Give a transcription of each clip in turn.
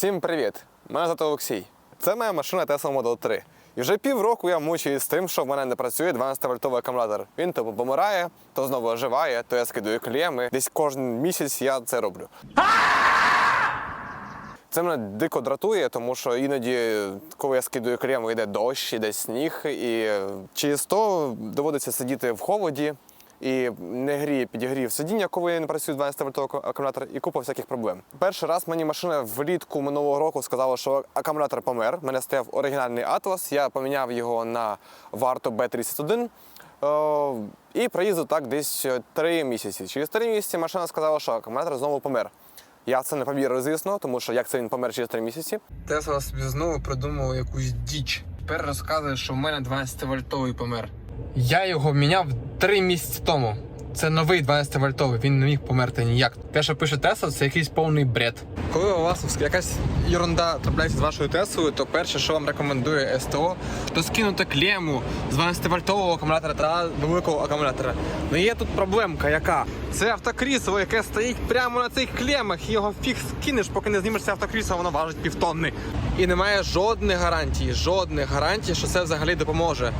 Всім привіт! Мене звати Олексій. Це моя машина Tesla Model 3. І вже півроку я мучаюсь з тим, що в мене не працює 12-вольтовий акумулятор. Він то помирає, то знову оживає, то я скидаю клієми. Десь кожен місяць я це роблю. Це мене дико дратує, тому що іноді, коли я скидаю клієм, йде дощ, йде сніг, і через то доводиться сидіти в холоді. І не гріє підігрів сидіння, коли не працює 12 вольтовий акумулятор, і купа всяких проблем. Перший раз мені машина влітку минулого року сказала, що акумулятор помер. У мене стояв оригінальний Atlas, я поміняв його на варту B31. Е, і проїздив так десь 3 місяці. Через 3 місяці машина сказала, що акумулятор знову помер. Я це не повірив, звісно, тому що як це він помер через 3 місяці. Тесла собі знову придумав якусь діч. Тепер розказує, що в мене 12 вольтовий помер. Я його міняв 3 місяці тому. Це новий 12 вольтовий, він не міг померти ніяк. Те, що пише Тесла, це якийсь повний бред. Коли у вас якась ерунда трапляється з вашою Теслою, то перше, що вам рекомендує СТО, то скинути клему з 12 вольтового акумулятора та великого акумулятора. Ну є тут проблемка, яка? Це автокрісло, яке стоїть прямо на цих клемах, і його фіг скинеш, поки не знімеш це автокрісло, воно важить півтонни. І немає жодних гарантій, жодних гарантій, що це взагалі допоможе.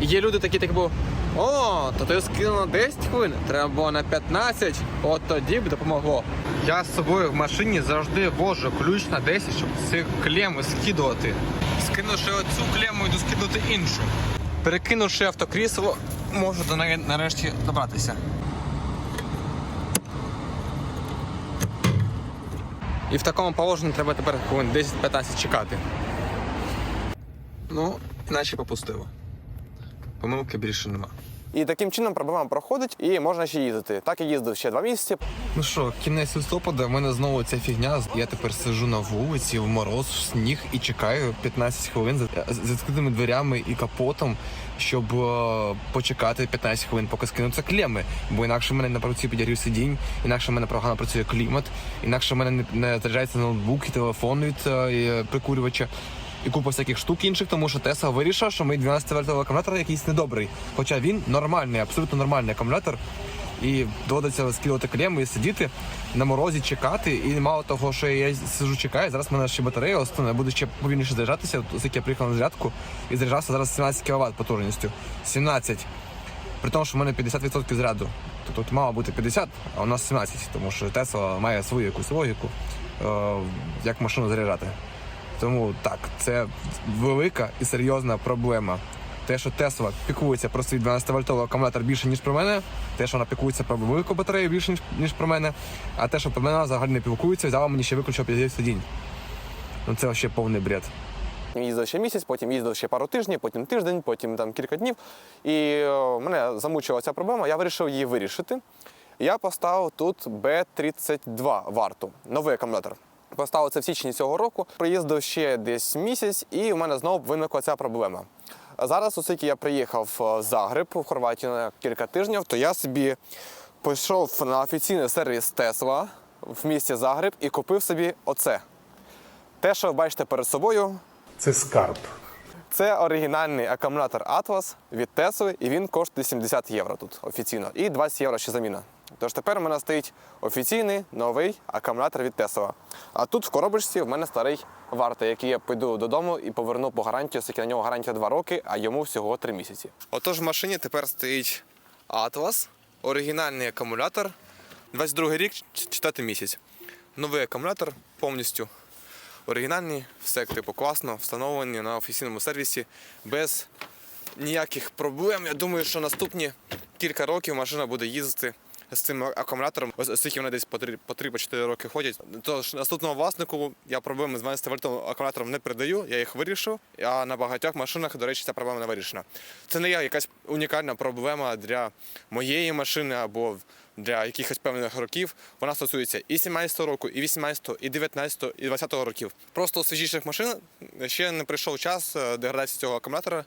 Є люди такі, типу, о, то ти скинув на 10 хвилин, треба було на 15, от тоді б допомогло. Я з собою в машині завжди вожу ключ на 10, щоб ці клеми скидувати. Скинувши оцю клему, йду скидувати іншу. Перекинувши автокрісло, можу до неї нарешті добратися. І в такому положенні треба тепер хвилин 10-15 чекати. Ну, наче попустило. Помилки більше нема. І таким чином проблема проходить і можна ще їздити. Так я їздив ще 2 місяці. Ну що, кінець листопада, в мене знову ця фігня. Я тепер сижу на вулиці в мороз, в сніг і чекаю 15 хвилин за- з відкритими дверями і капотом, щоб е, почекати 15 хвилин, поки скинуться клеми. Бо інакше в мене не працює підігрів сидінь, інакше в мене погано працює клімат, інакше в мене не, не заряджається ноутбук і телефон від е, прикурювача. І купа всяких штук інших, тому що Tesla вирішила, що мій 12 вольтовий акумулятор якийсь недобрий. Хоча він нормальний, абсолютно нормальний акумулятор. І доводиться скидувати клеми і сидіти на морозі, чекати. І мало того, що я сижу, чекаю, зараз в мене ще батарея остане, буде ще повільніше заряджатися. Оскільки я приїхав на зарядку і заряджався зараз 17 кВт потужністю. 17. При тому, що в мене 50% заряду. Тобто тут мало бути 50, а у нас 17, тому що Tesla має свою якусь логіку, е, як машину заряджати. Тому так, це велика і серйозна проблема. Те, що Тесла піклується про свій 12-вольтовий акумулятор більше, ніж про мене, те, що вона піклується про велику батарею більше, ніж, ніж про мене, а те, що про мене взагалі не піклується, взяла мені ще виключив підігрів сидінь. Ну це ще повний бред. Їздив ще місяць, потім їздив ще пару тижнів, потім тиждень, потім там кілька днів. І е, мене замучила ця проблема, я вирішив її вирішити. Я поставив тут B32 варту, новий акумулятор. Поставив це в січні цього року, проїздив ще десь місяць, і у мене знову виникла ця проблема. Зараз, оскільки я приїхав в Загреб в Хорватію на кілька тижнів, то я собі пішов на офіційний сервіс Tesla в місті Загреб і купив собі оце. Те, що ви бачите перед собою, Це скарб. це оригінальний акумулятор Atlas від Tesla, і він коштує 70 євро тут офіційно. І 20 євро ще заміна. Тож тепер у мене стоїть офіційний новий акумулятор від Tesla. А тут в коробочці в мене старий варта, який я піду додому і поверну по гарантії, оскільки на нього гарантія 2 роки, а йому всього 3 місяці. Отож в машині тепер стоїть Atlas, оригінальний акумулятор, 22 рік, четвертий місяць. Новий акумулятор повністю оригінальні, все типу класно, встановлені на офіційному сервісі без ніяких проблем. Я думаю, що наступні кілька років машина буде їздити з цим акумулятором, оскільки вони десь по 3-4 роки ходять. Тож наступному власнику я проблеми з 12 вольтовим акумулятором не передаю, я їх вирішив. А на багатьох машинах, до речі, ця проблема не вирішена. Це не є якась унікальна проблема для моєї машини або для якихось певних років. Вона стосується і 17 року, і 18, і 19, і 20 років. Просто у свіжіших машин ще не прийшов час е, деградації цього акумулятора.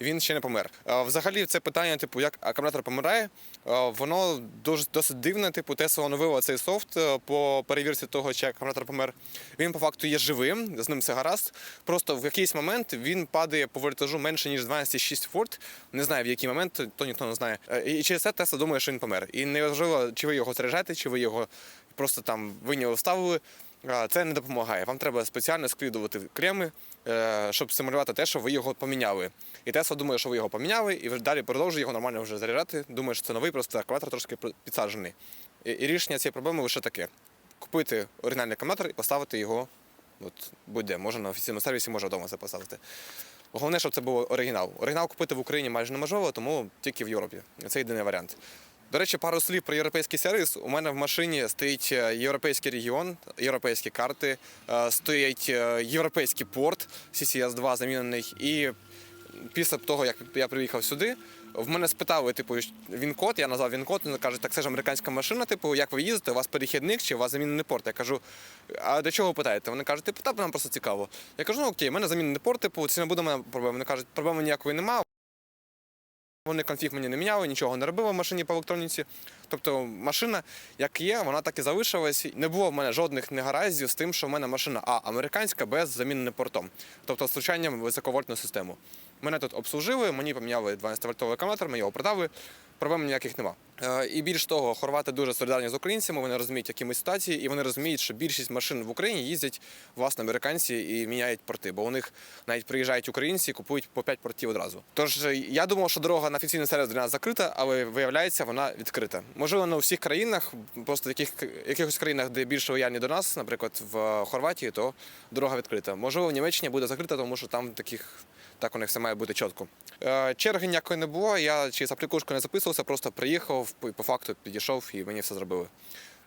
Він ще не помер. Взагалі, це питання, типу, як акумулятор помирає, воно дуже досить дивне. Типу, Tesla оновила цей софт е, по перевірці того, чи акумулятор помер. Він по факту є живим, з ним все гаразд. Просто в якийсь момент він падає по вольтажу менше ніж 12,6 вольт. Не знаю в який момент, то ніхто не знає. Е, І через це Tesla думає, що він помер. І неважливо, чи ви його заряджаєте, чи ви його просто там виняли, вставили. Це не допомагає. Вам треба спеціально склідувати клеми, е, щоб симулювати те, що ви його поміняли. І Тесла думає, що ви його поміняли, і далі продовжує його нормально вже заряджати. Думає, що це новий, просто акумулятор трошки підсаджений. І, рішення цієї проблеми лише таке: купити оригінальний акумулятор і поставити його от, будь-де. Може на офіційному сервісі, може вдома це поставити. Головне, щоб це був оригінал. Оригінал купити в Україні майже неможливо, тому тільки в Європі. Це єдиний варіант. До речі, пару слів про європейський сервіс. У мене в машині стоїть е, європейський регіон, європейські карти, е, стоїть е, європейський порт CCS2 замінений. І після того, як я приїхав сюди, в мене спитали, типу, він код, я назвав він код, вони кажуть, так це ж американська машина, типу, як ви їздите, у вас перехідник чи у вас замінений порт? Я кажу, а до чого ви питаєте? Вони кажуть, типу, та нам просто цікаво. Я кажу, ну окей, у мене замінений порт, типу, це не буде в мене проблем. Вони кажуть, проблеми ніякої немає. Вони конфіг мені не міняли, нічого не робили в машині по електроніці. Тобто машина, як є, вона так і залишилась. Не було в мене жодних негараздів з тим, що в мене машина А американська без заміни портом, тобто з втручанням високовольтну систему. Мене тут обслужили, мені поміняли 12-вольтовий акумулятор, ми його продали. Проблем ніяких нема. Е, І більш того, хорвати дуже солідарні з українцями. Вони розуміють, які ми ситуації, і вони розуміють, що більшість машин в Україні їздять власне американці і міняють порти, бо у них навіть приїжджають українці і купують по 5 портів одразу. Тож е, я думав, що дорога на офіційний сервіс для нас закрита, але виявляється, вона відкрита. Можливо, не у всіх країнах, просто в яких, якихось країнах, де більше лояльні до нас, наприклад, в Хорватії, то дорога відкрита. Можливо, в Німеччині буде закрита, тому що там таких так у них все має бути чітко. Е, черги ніякої не було. Я через аплікушку не записувався, просто приїхав і по факту підійшов і мені все зробили.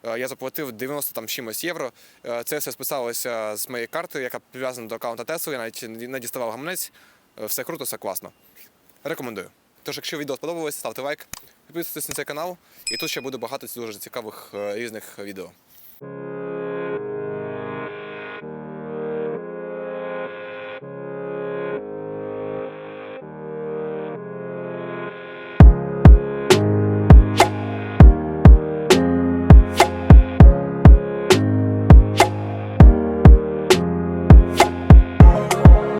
Е, Я заплатив 90 там чимось євро. Е, Це все списалося з моєї карти, яка прив'язана до аккаунта Tesla. Я навіть не діставав гаманець. Все круто, все класно. Рекомендую. Тож, якщо відео сподобалось, ставте лайк, підписуйтесь на цей канал, і тут ще буде багато дуже цікавих різних відео.